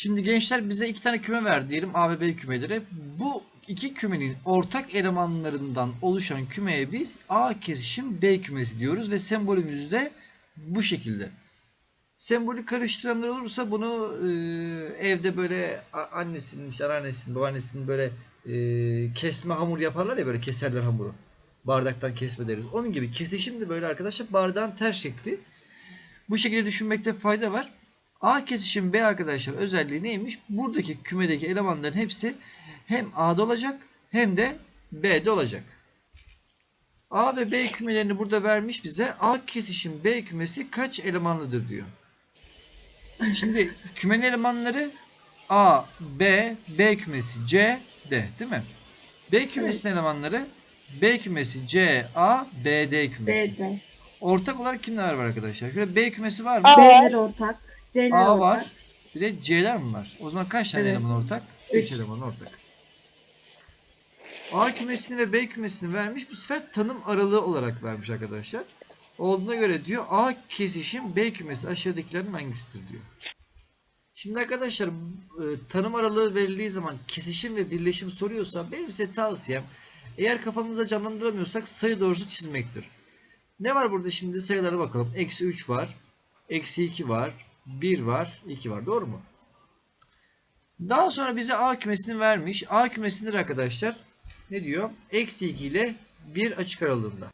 Şimdi gençler bize iki tane küme ver diyelim A ve B kümeleri. Bu iki kümenin ortak elemanlarından oluşan kümeye biz A kesişim B kümesi diyoruz ve sembolümüz de bu şekilde. Sembolü karıştıranlar olursa bunu e, evde böyle annesinin, işte anneannesinin, babaannesinin böyle e, kesme hamur yaparlar ya böyle keserler hamuru. Bardaktan kesme deriz. Onun gibi kesişim de böyle arkadaşlar bardağın ters şekli. Bu şekilde düşünmekte fayda var. A kesişim B arkadaşlar özelliği neymiş? Buradaki kümedeki elemanların hepsi hem A'da olacak hem de B'de olacak. A ve B kümelerini burada vermiş bize. A kesişim B kümesi kaç elemanlıdır diyor. Şimdi kümenin elemanları A, B, B kümesi C, D değil mi? B kümesinin elemanları B kümesi C, A, B, D kümesi. B'de. Ortak olarak kimler var arkadaşlar? Şöyle B kümesi var mı? A. B'ler ortak. C'ler A ortak. var. Bir de C'ler mi var? O zaman kaç tane Evet. eleman ortak? Üç. 3 eleman ortak. A kümesini ve B kümesini vermiş. Bu sefer tanım aralığı olarak vermiş arkadaşlar. Olduğuna göre diyor A kesişim B kümesi aşağıdakilerin hangisidir diyor. Şimdi arkadaşlar e, tanım aralığı verildiği zaman kesişim ve birleşim soruyorsa benim size tavsiyem eğer kafamızda canlandıramıyorsak sayı doğrusu çizmektir. Ne var burada şimdi sayılara bakalım. Eksi 3 var. Eksi 2 var. 1 var. 2 var. Doğru mu? Daha sonra bize A kümesini vermiş. A kümesidir arkadaşlar. Ne diyor? Eksi 2 ile 1 açık aralığında.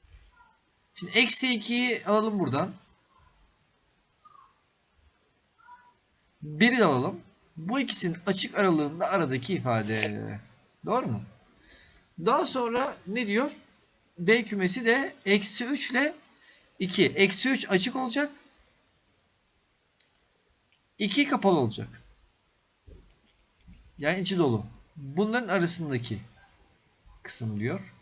Şimdi eksi 2'yi alalım buradan. 1'i alalım. Bu ikisinin açık aralığında aradaki ifade. Doğru mu? Daha sonra ne diyor? B kümesi de eksi 3 ile 2. Eksi 3 açık olacak. 2 kapalı olacak. Yani içi dolu. Bunların arasındaki kısım diyor.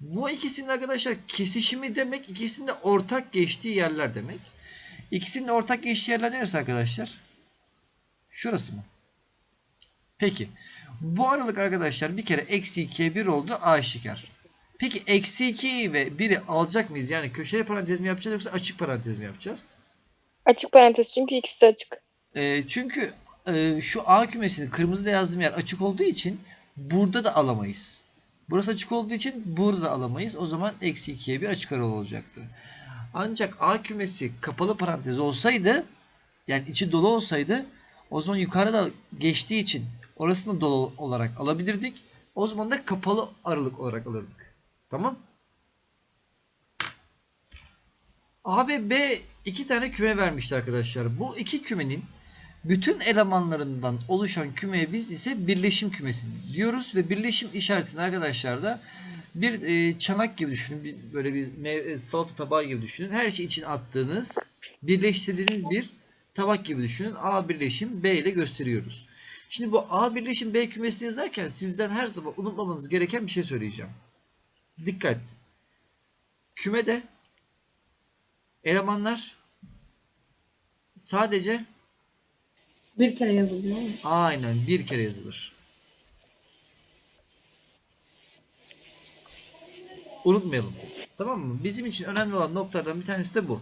Bu ikisinin arkadaşlar kesişimi demek, ikisinin de ortak geçtiği yerler demek. İkisinin de ortak geçtiği yerler neresi arkadaşlar? Şurası mı? Peki. Bu aralık arkadaşlar bir kere eksi 2'ye 1 oldu aşikar. Peki eksi 2 ve 1'i alacak mıyız? Yani köşeli parantez mi yapacağız yoksa açık parantez mi yapacağız? Açık parantez çünkü ikisi de açık. Ee, çünkü e, şu A kümesinin kırmızıda yazdığım yer açık olduğu için burada da alamayız. Burası açık olduğu için burada da alamayız. O zaman eksi 2'ye 1 açık aralığı olacaktı. Ancak A kümesi kapalı parantez olsaydı yani içi dolu olsaydı o zaman yukarıda geçtiği için orasını dolu olarak alabilirdik. O zaman da kapalı aralık olarak alırdık. Tamam? A ve B iki tane küme vermişti arkadaşlar. Bu iki kümenin bütün elemanlarından oluşan kümeye biz ise birleşim kümesi diyoruz ve birleşim işaretini arkadaşlar da bir e, çanak gibi düşünün. Bir, böyle bir meyve, salata tabağı gibi düşünün. Her şey için attığınız, birleştirdiğiniz bir tabak gibi düşünün. A birleşim B ile gösteriyoruz. Şimdi bu A birleşim B kümesi yazarken sizden her zaman unutmamanız gereken bir şey söyleyeceğim. Dikkat. Kümede elemanlar sadece Bir kere yazılıyor. aynen bir kere yazılır. Unutmayalım. Tamam mı? Bizim için önemli olan noktalardan bir tanesi de bu.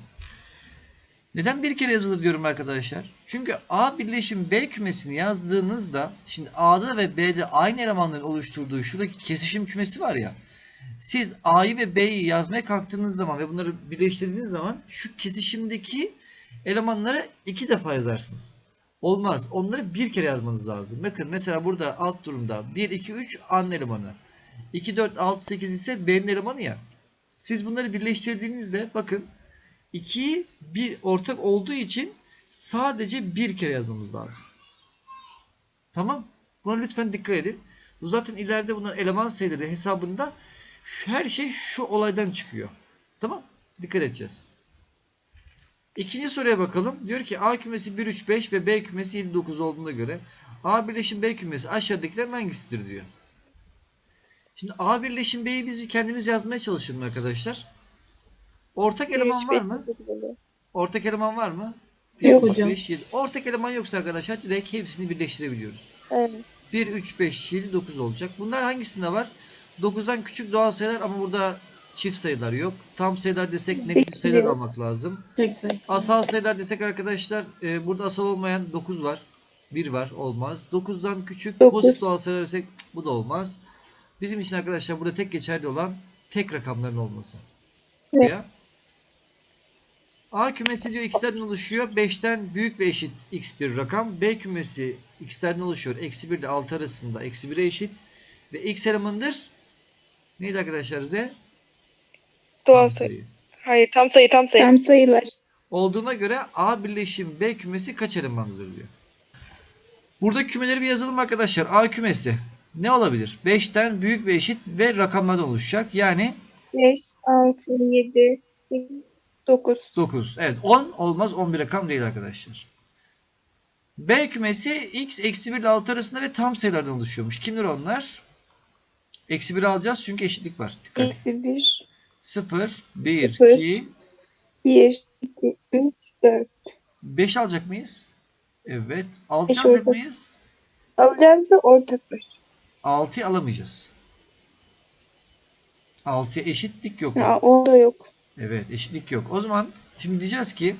Neden bir kere yazılır diyorum arkadaşlar? Çünkü A birleşim B kümesini yazdığınızda şimdi A'da ve B'de aynı elemanların oluşturduğu şuradaki kesişim kümesi var ya. Siz A'yı ve B'yi yazmaya kalktığınız zaman ve bunları birleştirdiğiniz zaman şu kesişimdeki elemanları iki defa yazarsınız. Olmaz. Onları bir kere yazmanız lazım. Bakın mesela burada alt durumda 1, 2, 3 A'nın elemanı. 2, 4, 6, 8 ise B'nin elemanı ya. Siz bunları birleştirdiğinizde bakın 2'yi bir ortak olduğu için sadece bir kere yazmamız lazım. Tamam. Buna lütfen dikkat edin. Bu zaten ileride bunların eleman sayıları hesabında şu, her şey şu olaydan çıkıyor. Tamam. Dikkat edeceğiz. İkinci soruya bakalım. Diyor ki A kümesi 1, 3, 5 ve B kümesi 7, 9 olduğuna göre A birleşim B kümesi aşağıdakilerin hangisidir diyor. Şimdi A birleşim B'yi biz bir kendimiz yazmaya çalışalım arkadaşlar. Ortak eleman var mı? Ortak eleman var mı? Yok 1, 3, hocam. 5, 7. Ortak eleman yoksa arkadaşlar direkt hepsini birleştirebiliyoruz. Evet. 1, 3, 5, 7, 9 olacak. Bunlar hangisinde var? 9'dan küçük doğal sayılar ama burada Çift sayılar yok. Tam sayılar desek negatif sayılar almak lazım. Asal sayılar desek arkadaşlar e, burada asal olmayan 9 var. 1 var olmaz. 9'dan küçük Dokuz. pozitif doğal sayılar desek bu da olmaz. Bizim için arkadaşlar burada tek geçerli olan tek rakamların olması. Evet. Ya. A kümesi diyor x'lerden oluşuyor. 5'ten büyük ve eşit x bir rakam. B kümesi x'lerden oluşuyor. Eksi 1 ile 6 arasında eksi 1'e eşit. Ve x elemanıdır. Neydi arkadaşlar z? Doğal Tam sayı. sayı. Hayır tam sayı tam sayı. Tam sayılar. olduğuna göre A birleşim B kümesi kaç elemanlıdır diyor. Burada kümeleri bir yazalım arkadaşlar. A kümesi ne olabilir? 5'ten büyük ve eşit ve rakamlardan oluşacak. Yani 5, 6, 7, 8, 9. 9. Evet 10 olmaz 11 rakam değil arkadaşlar. B kümesi x eksi 1 ile 6 arasında ve tam sayılardan oluşuyormuş. Kimdir onlar? Eksi 1 alacağız çünkü eşitlik var. Dikkat. Eksi 1, 0, 1, Sıfır. 2, 1, 2, 3, 4. 5 alacak mıyız? Evet. 6 Beş alacak oldu. mıyız? Alacağız da ortak var. 6'yı alamayacağız. 6'ya eşitlik yok. Ya o da yok. Evet eşitlik yok. O zaman şimdi diyeceğiz ki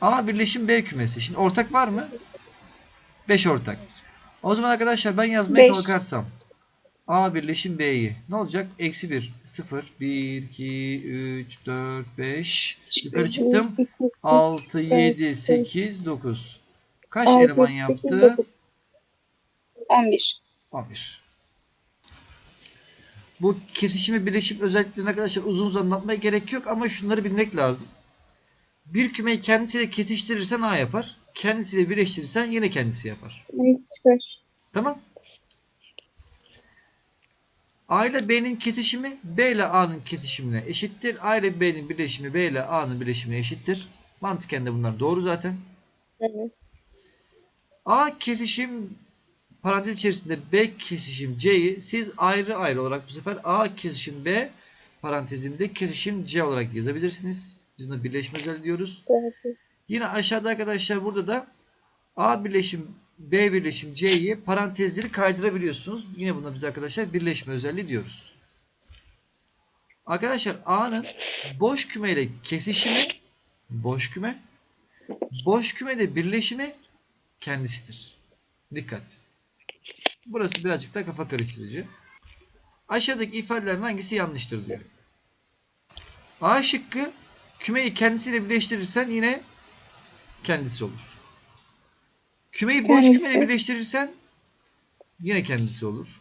A birleşim B kümesi. Şimdi ortak var mı? 5 ortak. O zaman arkadaşlar ben yazmaya Beş. kalkarsam A birleşim B'yi ne olacak? Eksi 1, 0, 1, 2, 3, 4, 5. Yukarı çıktım. 1, 2, 3, 6, beş, 7, beş, 8, 9. Kaç eleman yaptı? dokuz. 11. 11. Bu kesişimi birleşim özelliklerini arkadaşlar uzun uzun anlatmaya gerek yok ama şunları bilmek lazım. Bir kümeyi kendisiyle kesiştirirsen A yapar. Kendisiyle birleştirirsen yine kendisi yapar. Neyse çıkar. Tamam. A ile B'nin kesişimi B ile A'nın kesişimine eşittir. A ile B'nin birleşimi B ile A'nın birleşimine eşittir. Mantıken de bunlar doğru zaten. Evet. A kesişim parantez içerisinde B kesişim C'yi siz ayrı ayrı olarak bu sefer A kesişim B parantezinde kesişim C olarak yazabilirsiniz. Biz buna birleşme özelliği diyoruz. Evet. Yine aşağıda arkadaşlar burada da A birleşim B birleşim C'yi parantezleri kaydırabiliyorsunuz. Yine buna biz arkadaşlar birleşme özelliği diyoruz. Arkadaşlar A'nın boş kümeyle kesişimi boş küme boş kümeyle birleşimi kendisidir. Dikkat. Burası birazcık da kafa karıştırıcı. Aşağıdaki ifadelerin hangisi yanlıştır diyor. A şıkkı kümeyi kendisiyle birleştirirsen yine kendisi olur. Kümeyi boş Kendisi. kümeyle birleştirirsen yine kendisi olur.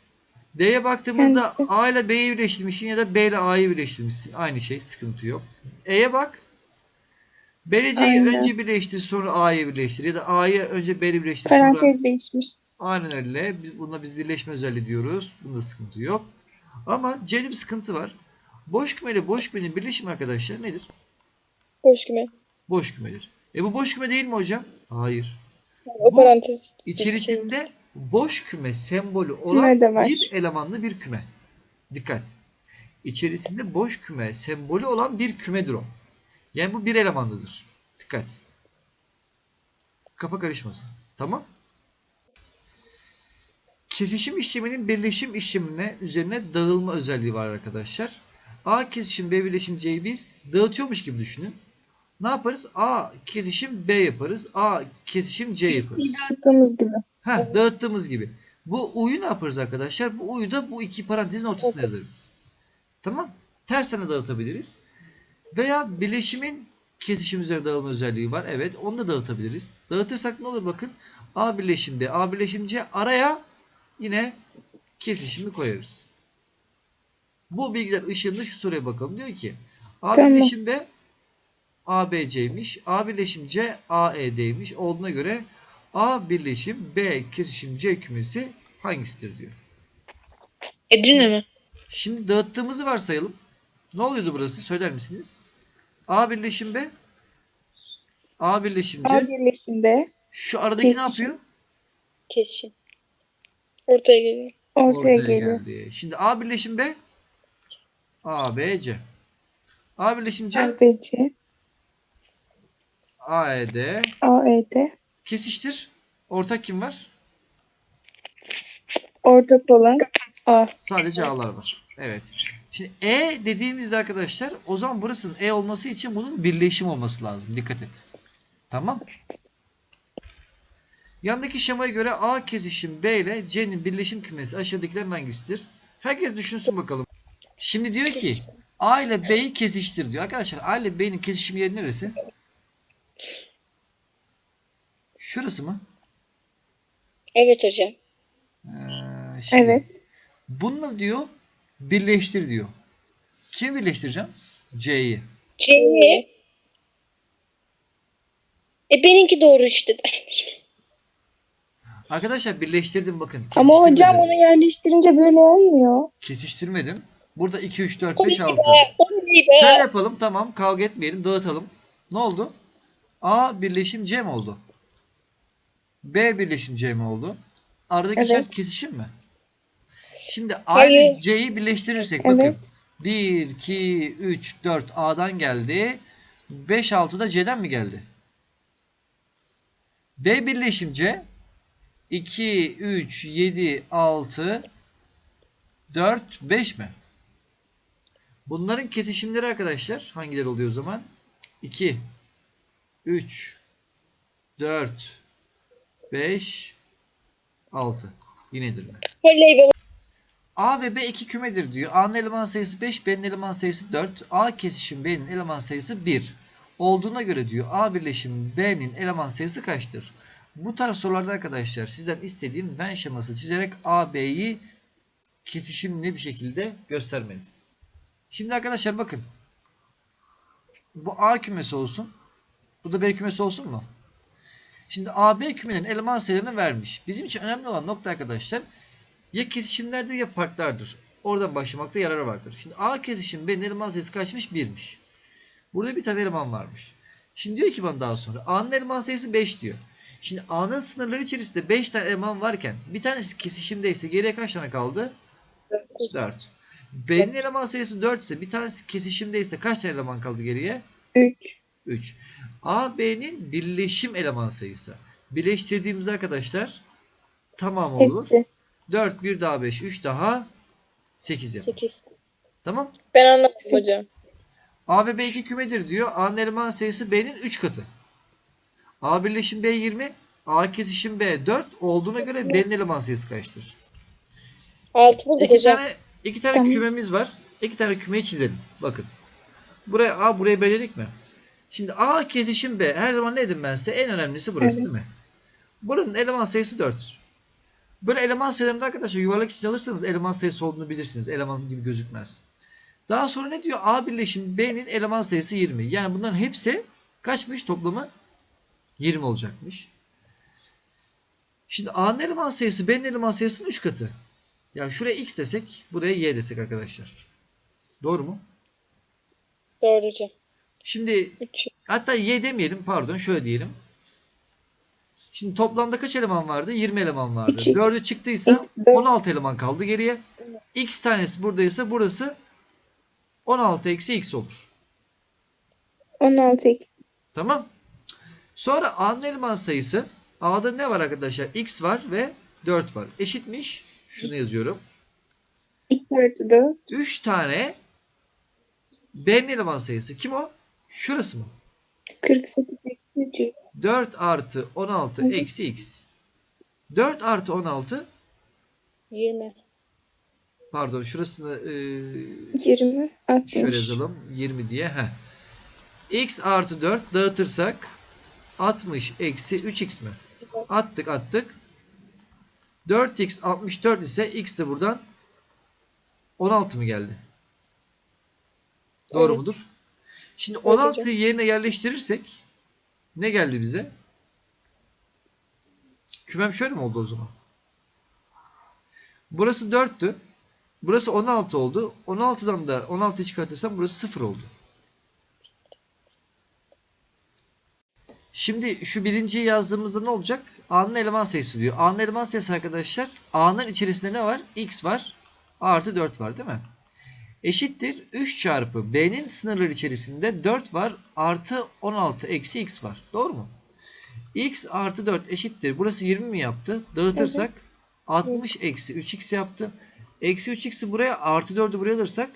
D'ye baktığımızda Kendisi. A ile B'yi birleştirmişsin ya da B ile A'yı birleştirmişsin. Aynı şey sıkıntı yok. E'ye bak. B ile C'yi önce birleştir sonra A'yı birleştir ya da A'yı önce B ile birleştir sonra Parantez değişmiş. Aynen öyle. Biz- Buna biz birleşme özelliği diyoruz. Bunda sıkıntı yok. Ama C'de bir sıkıntı var. Boş küme ile boş kümenin birleşimi arkadaşlar nedir? Boş küme. Boş kümedir. E bu boş küme değil mi hocam? Hayır. O Bu parantez. İçerisinde boş küme sembolü olan bir elemanlı bir küme. Dikkat. İçerisinde boş küme sembolü olan bir kümedir o. Yani bu bir elemanlıdır. Dikkat. Kafa karışmasın. Tamam. Kesişim işleminin birleşim işlemine üzerine dağılma özelliği var arkadaşlar. A kesişim B birleşim C'yi biz dağıtıyormuş gibi düşünün. Ne yaparız? A kesişim B yaparız. A kesişim C yaparız. Dağıttığımız gibi. Ha dağıttığımız gibi. Bu U'yu ne yaparız arkadaşlar? Bu U'yu da bu iki parantezin ortasına yazarız. Tamam. Tersten de dağıtabiliriz. Veya bileşimin kesişim üzerine dağılma özelliği var. Evet onu da dağıtabiliriz. Dağıtırsak ne olur bakın. A birleşim B, A birleşim C araya yine kesişimi koyarız. Bu bilgiler ışığında şu soruya bakalım. Diyor ki A Tamam. birleşim B ABC'ymiş. A birleşim C AED'ymiş. Olduğuna göre A birleşim B kesişim C kümesi hangisidir diyor. Edirne mi? Şimdi dağıttığımızı varsayalım. Ne oluyordu burası? Söyler misiniz? A birleşim B A birleşim A C birleşimde şu aradaki ne Kesişim. yapıyor? Kesişim. Ortaya geliyor. ortaya, geliyor. geldi. Şimdi A birleşim B A B C A birleşim C ABC, AED AED. kesiştir. Ortak kim var? Ortak olan A. Sadece A'lar var. Evet. Şimdi E dediğimizde arkadaşlar o zaman burasının E olması için bunun birleşim olması lazım. Dikkat et. Tamam. Yandaki şemaya göre A kesişim B ile C'nin birleşim kümesi aşağıdakilerin hangisidir? Herkes düşünsün bakalım. Şimdi diyor ki A ile B'yi kesiştir diyor. Arkadaşlar A ile B'nin kesişim yeri neresi? Şurası mı? Evet hocam. Ee, şimdi Evet. Bununla diyor birleştir diyor. Kimi birleştireceğim? C'yi. C'yi. E benimki doğru işte. Arkadaşlar birleştirdim bakın. Ama hocam onu yerleştirince böyle olmuyor. Kesiştirmedim. Burada 2, 3, 4, O 5, iyi 6. be. O iyi be. Şöyle yapalım tamam kavga etmeyelim dağıtalım. Ne oldu? A birleşim C mi oldu? B birleşim C mi oldu? Aradaki Evet. işaret kesişim mi? Şimdi A ile. C'yi birleştirirsek Evet. bakın. 1, 2, 3, 4 A'dan geldi. 5, 6 da C'den mi geldi? B birleşim C 2, 3, 7, 6 4, 5 mi? Bunların kesişimleri arkadaşlar hangileri oluyor o zaman? 2, 3, 4, 5, 6. Yinedir be. A ve B iki kümedir diyor. A'nın eleman sayısı 5, B'nin eleman sayısı 4. A kesişim B'nin eleman sayısı 1. Olduğuna göre diyor A birleşim B'nin eleman sayısı kaçtır? Bu tarz sorularda arkadaşlar sizden istediğim Venn şeması çizerek A, B'yi kesişimli bir şekilde göstermeniz. Şimdi arkadaşlar bakın. Bu A kümesi olsun. Bu da B kümesi olsun mu? Şimdi A, B kümenin eleman sayılarını vermiş. Bizim için önemli olan nokta arkadaşlar ya kesişimlerdir ya farklardır. Oradan başlamakta yarar vardır. Şimdi A kesişim B'nin eleman sayısı kaçmış? 1'miş. Burada bir tane eleman varmış. Şimdi diyor ki bana daha sonra A'nın eleman sayısı 5 diyor. Şimdi A'nın sınırları içerisinde 5 tane eleman varken bir tanesi kesişimdeyse geriye kaç tane kaldı? 4. B'nin eleman sayısı 4 ise bir tanesi kesişimdeyse kaç tane eleman kaldı geriye? 3. 3. A, B'nin birleşim eleman sayısı. Birleştirdiğimizde arkadaşlar tamam olur. Hepsi. 4, 1 daha 5, 3 daha 8 yapar. 8. Tamam. Ben anlamadım hocam. A ve B iki kümedir diyor. A'nın eleman sayısı B'nin 3 katı. A birleşim B 20. A kesişim B 4 olduğuna göre B'nin eleman sayısı kaçtır? 6 bulduk İki hocam. tane, iki tane Tamam. kümemiz var. İki tane kümeyi çizelim. Bakın. Buraya A buraya B dedik mi? Şimdi A kesişim B. Her zaman ne dedim ben size? En önemlisi burası Evet. değil mi? Buranın eleman sayısı 4. Böyle eleman sayılarını arkadaşlar yuvarlak için alırsanız eleman sayısı olduğunu bilirsiniz. Eleman gibi gözükmez. Daha sonra ne diyor? A birleşim B'nin eleman sayısı 20. Yani bunların hepsi kaçmış toplamı? 20 olacakmış. Şimdi A'nın eleman sayısı B'nin eleman sayısının 3 katı. Ya şuraya X desek, buraya Y desek arkadaşlar. Doğru mu? Doğru hocam. Şimdi 3. hatta Y demeyelim pardon şöyle diyelim. Şimdi toplamda kaç eleman vardı? 20 eleman vardı. İki. 4'ü çıktıysa dört. 16 eleman kaldı geriye. X tanesi buradaysa burası 16 eksi X olur. 16 eksi. Tamam. Sonra A'nın eleman sayısı A'da ne var arkadaşlar? X var ve 4 var. Eşitmiş. Şunu yazıyorum. X artı 4. 3 tane B'nin eleman sayısı. Kim o? Şurası mı? 48 eksi 3. 4 artı 16 Hı hı. eksi X. 4 artı 16 20. pardon şurasını e, 20. 60. şöyle yazalım 20 diye. Heh. X artı 4 dağıtırsak 60 eksi 3x mi? Attık attık. 4x 64 ise x de buradan 16 mı geldi? Doğru Evet. mudur? Şimdi Evet 16'yı yerine yerleştirirsek ne geldi bize? Kümem şöyle mi oldu o zaman? Burası 4'tü. Burası 16 oldu. 16'dan da 16'yı çıkartırsam burası 0 oldu. Şimdi şu birinciyi yazdığımızda ne olacak? A'nın eleman sayısı diyor. A'nın eleman sayısı arkadaşlar. A'nın içerisinde ne var? X var. A artı 4 var değil mi? Eşittir 3 çarpı B'nin sınırları içerisinde 4 var. Artı 16 eksi X var. Doğru mu? X artı 4 eşittir. Burası 20 mi yaptı? Dağıtırsak 60 eksi 3X yaptı. Eksi 3X'i buraya artı 4'ü buraya alırsak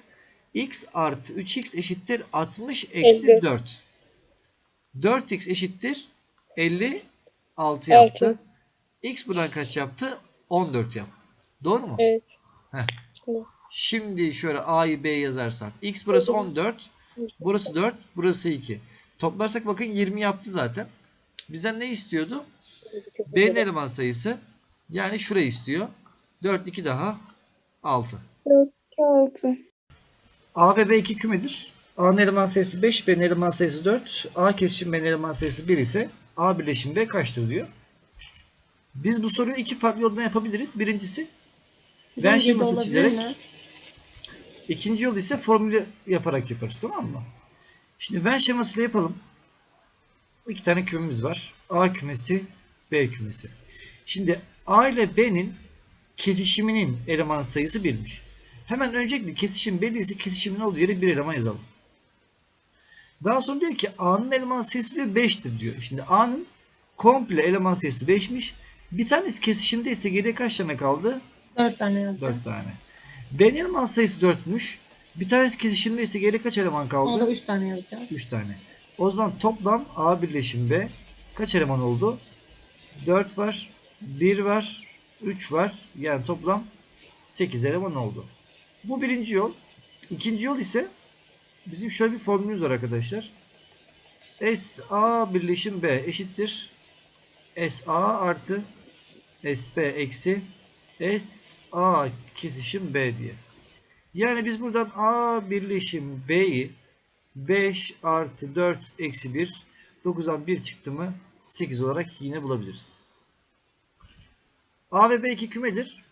x artı 3x eşittir 60 eksi 50. 4. 4x eşittir 56 yaptı. Altı. X buradan kaç yaptı? 14 yaptı. Doğru mu? Evet. Heh. Tamam. Şimdi şöyle A'yı B yazarsak. X burası 14. Burası 4. Burası 2. Toplarsak bakın 20 yaptı zaten. Bizden ne istiyordu? B'nin eleman sayısı. Yani şurayı istiyor. 4, 2 daha 6. 4, 6. A ve B iki kümedir. A'nın eleman sayısı 5, B'nin eleman sayısı 4. A kesişim B'nin eleman sayısı 1 ise A birleşim B kaçtır diyor. Biz bu soruyu iki farklı yoldan yapabiliriz. Birincisi Venn Yedi şeması olabilir çizerek. mi? İkinci yol ise formülü yaparak yaparız tamam mı? Şimdi Venn şemasıyla yapalım. İki tane kümemiz var. A kümesi, B kümesi. Şimdi A ile B'nin kesişiminin eleman sayısı 1'miş. Hemen öncelikle kesişim belli ise kesişimin olduğu yere bir eleman yazalım. Daha sonra diyor ki A'nın eleman sayısı diyor 5'tir diyor. Şimdi A'nın komple eleman sayısı 5'miş. Bir tanesi kesişimde ise geriye kaç tane kaldı? Dört tane yazacağım. 4 tane. B'nin eleman sayısı 4'müş. Bir tanesi kesişimde ise geriye kaç eleman Ona da kaldı? üç tane yazacağım. 3 tane. O zaman toplam A birleşim B kaç eleman oldu? 4 var, 1 var, 3 var. Yani toplam 8 eleman oldu. Bu birinci yol. İkinci yol ise bizim şöyle bir formülümüz var arkadaşlar. S A birleşim B eşittir. S A artı S B eksi S A kesişim B diye. Yani biz buradan A birleşim B'yi 5 artı 4 eksi 1 9'dan 1 çıktı mı 8 olarak yine bulabiliriz. A ve B iki kümedir.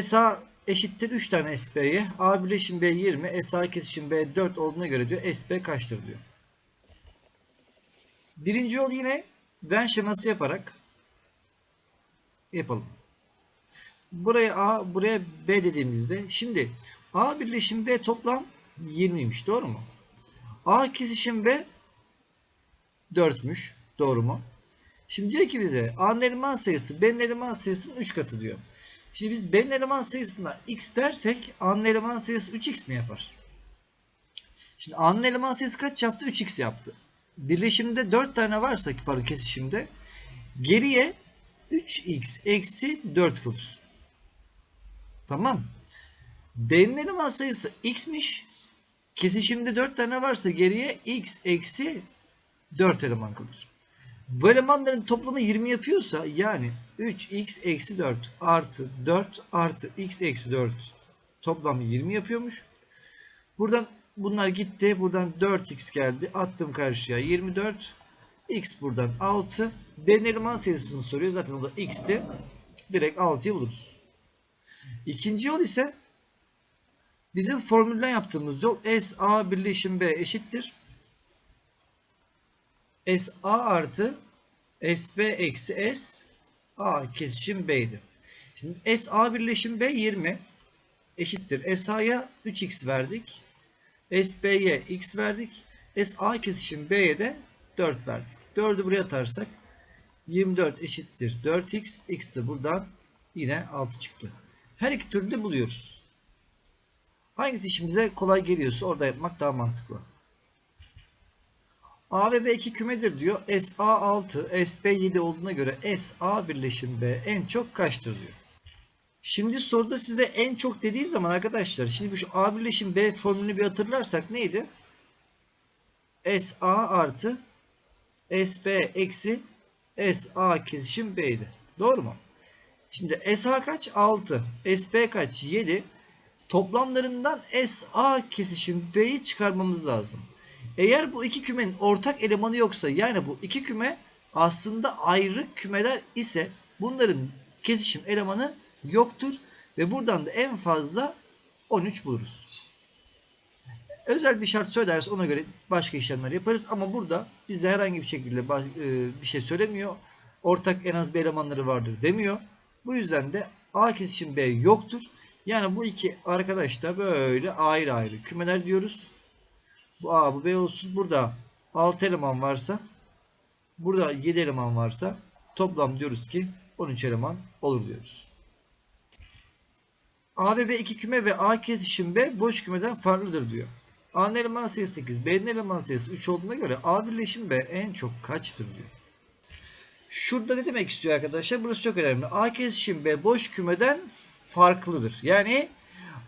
SA eşittir 3 tane SB'ye. A birleşim B 20. SA kesişim B 4 olduğuna göre diyor SB kaçtır diyor. Birinci yol yine Venn şeması yaparak yapalım. Buraya A, buraya B dediğimizde şimdi A birleşim B toplam 20'ymiş. Doğru mu? A kesişim B 4'müş. Doğru mu? Şimdi diyor ki bize A'nın eleman sayısı B'nin eleman sayısının 3 katı diyor. Şimdi biz B'nin eleman sayısına x dersek A'nın eleman sayısı 3x mi yapar? Şimdi A'nın eleman sayısı kaç yaptı? 3x yaptı. Birleşimde 4 tane varsa pardon kesişimde geriye 3x eksi 4 kalır. Tamam. B'nin eleman sayısı x'miş. Kesişimde 4 tane varsa geriye x eksi 4 eleman kalır. Bu elemanların toplamı 20 yapıyorsa yani 3x eksi 4 artı 4 artı x eksi 4 toplam 20 yapıyormuş. Buradan bunlar gitti. Buradan 4x geldi. Attım karşıya 24. x buradan 6. B'nin eleman sayısını soruyor. Zaten o da x'ti. Direkt 6'yı buluruz. İkinci yol ise bizim formülden yaptığımız yol S A birleşim B eşittir. S A artı S B eksi S A kesişim B'ydi. Şimdi S A birleşim B 20 eşittir. S A'ya 3x verdik. S B'ye x verdik. S A kesişim B'ye de 4 verdik. 4'ü buraya atarsak 24 eşittir 4x. X de buradan yine 6 çıktı. Her iki türlü de buluyoruz. Hangisi işimize kolay geliyorsa orada yapmak daha mantıklı. A ve B iki kümedir diyor. SA 6, SB 7 olduğuna göre SA birleşim B en çok kaçtır diyor. Şimdi soruda size en çok dediği zaman arkadaşlar şimdi bu şu A birleşim B formülünü bir hatırlarsak neydi? SA artı SB eksi SA kesişim B'ydi. Doğru mu? Şimdi SA kaç? 6. SB kaç? 7. Toplamlarından SA kesişim B'yi çıkarmamız lazım. Eğer bu iki kümenin ortak elemanı yoksa yani bu iki küme aslında ayrı kümeler ise bunların kesişim elemanı yoktur ve buradan da en fazla 13 buluruz. Özel bir şart söylerse ona göre başka işlemler yaparız ama burada bize herhangi bir şekilde e, bir şey söylemiyor. Ortak en az bir elemanları vardır demiyor. Bu yüzden de A kesişim B yoktur. Yani bu iki arkadaş da böyle ayrı ayrı kümeler diyoruz. Bu A bu B olsun. Burada 6 eleman varsa burada 7 eleman varsa toplam diyoruz ki 13 eleman olur diyoruz. A ve B iki küme ve A kesişim B boş kümeden farklıdır diyor. A'nın eleman sayısı 8, B'nin eleman sayısı 3 olduğuna göre A birleşim B en çok kaçtır diyor. Şurada ne demek istiyor arkadaşlar? Burası çok önemli. A kesişim B boş kümeden farklıdır. Yani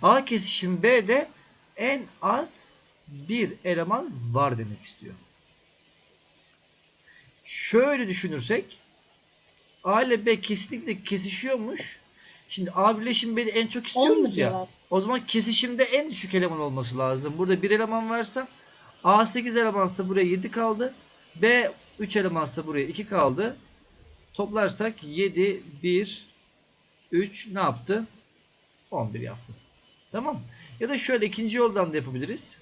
A kesişim B'de en az bir eleman var demek istiyor. Şöyle düşünürsek A ile B kesinlikle kesişiyormuş. Şimdi A birleşim B'de en çok istiyoruz ya. diyorlar? O zaman kesişimde en düşük eleman olması lazım. Burada bir eleman varsa A 8 elemansa buraya 7 kaldı. B 3 elemansa buraya 2 kaldı. Toplarsak 7, 1, 3 ne yaptı? 11 yaptı. Tamam. Ya da şöyle ikinci yoldan da yapabiliriz.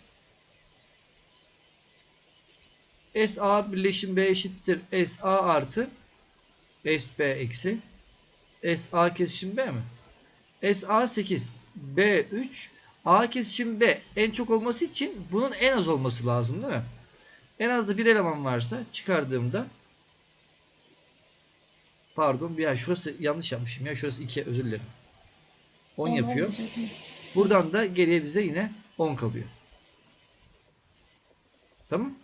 SA birleşim B eşittir SA artı SB eksi SA kesişim B mi? SA 8 B 3 A kesişim B en çok olması için bunun en az olması lazım değil mi? En az da bir eleman varsa çıkardığımda pardon ya şurası yanlış yapmışım ya şurası 2 özür dilerim. 10 yapıyor. Buradan da geriye bize yine 10 kalıyor. Tamam.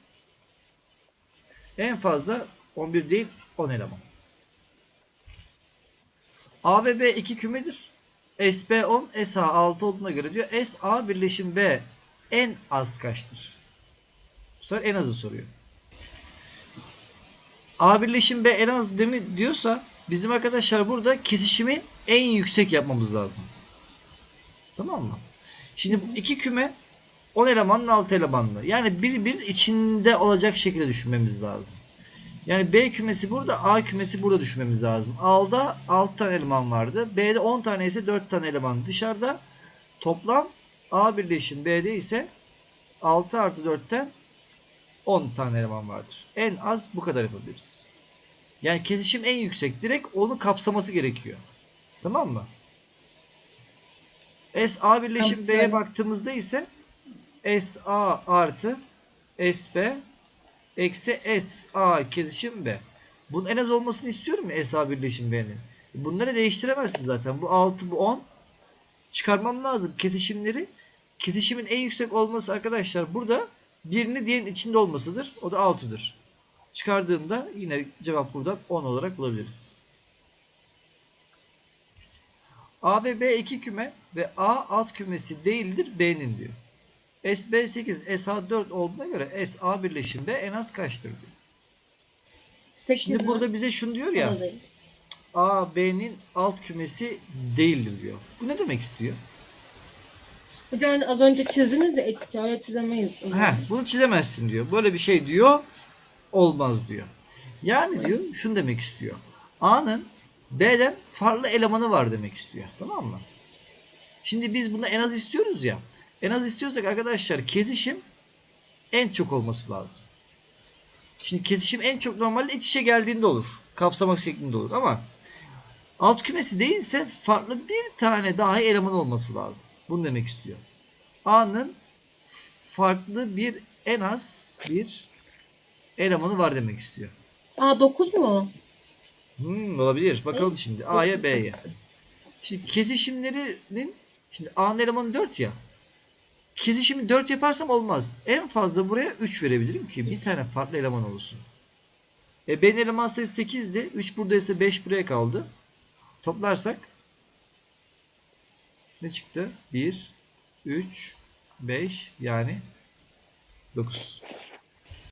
En fazla 11 değil 10 eleman. A ve B iki kümedir. SB 10, SA 6 olduğuna göre diyor SA birleşim B en az kaçtır? Bu sefer en azı soruyor. A birleşim B en az değil mi diyorsa bizim arkadaşlar burada kesişimi en yüksek yapmamız lazım. Tamam mı? Şimdi iki küme 10 elemanlı 6 elemanlı. Yani birbirinin içinde olacak şekilde düşünmemiz lazım. Yani B kümesi burada, A kümesi burada düşünmemiz lazım. A'da 6 tane eleman vardı. B'de 10 tane ise 4 tane eleman dışarıda. Toplam A birleşim B'de ise 6 artı 4'ten 10 tane eleman vardır. En az bu kadar yapabiliriz. Yani kesişim en yüksek. Direkt onu kapsaması gerekiyor. Tamam mı? SA birleşim B'ye baktığımızda ise SA artı SB eksi SA kesişim B. Bunun en az olmasını istiyorum ya SA birleşim B'nin. Bunları değiştiremezsin zaten. Bu 6 bu 10. Çıkarmam lazım kesişimleri. Kesişimin en yüksek olması arkadaşlar burada birini diğerinin içinde olmasıdır. O da 6'dır. Çıkardığında yine cevap buradan 10 olarak bulabiliriz. A ve B iki küme ve A alt kümesi değildir B'nin diyor. SB 8 SA 4 olduğuna göre SA birleşim B en az kaçtır diyor. Şimdi burada bize şunu diyor ya A B'nin alt kümesi değildir diyor. Bu ne demek istiyor? Hocam az önce çizdiniz ya eşit öyle çizemeyiz. Heh, bunu çizemezsin diyor. Böyle bir şey diyor. Olmaz diyor. Yani diyor şunu demek istiyor. A'nın B'den farklı elemanı var demek istiyor. Tamam mı? Şimdi biz bunu en az istiyoruz ya. En az istiyorsak arkadaşlar kesişim en çok olması lazım. Şimdi kesişim en çok normalde iç içe geldiğinde olur. Kapsamak şeklinde olur ama alt kümesi değilse farklı bir tane daha eleman olması lazım. Bunu demek istiyor. A'nın farklı bir en az bir elemanı var demek istiyor. Aa 9 mu? Hmm, olabilir. Bakalım şimdi A'ya B'ye. Şimdi kesişimlerinin şimdi A'nın elemanı 4 ya. Kesişimi 4 yaparsam olmaz. En fazla buraya 3 verebilirim ki bir tane farklı eleman olsun. E B'nin eleman sayısı 8'di. 3 buradaysa 5 buraya kaldı. Toplarsak ne çıktı? 1 3 5 yani 9.